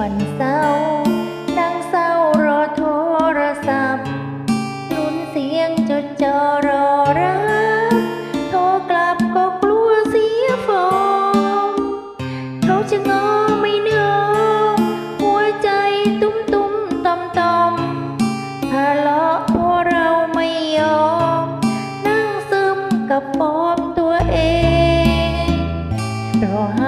วันเศร้า นั่งเศร้ารอโทรศัพท์รุนเสียงจดจ่อรอรักโทรกลับก็กลัวเสียฟอมเขาจะงอไม่เนื้อหัวใจตุ้มตุ้มตอมตอมทะเลาะพเราไม่ยอม นั่งซึมกับปอมตัวเองรอ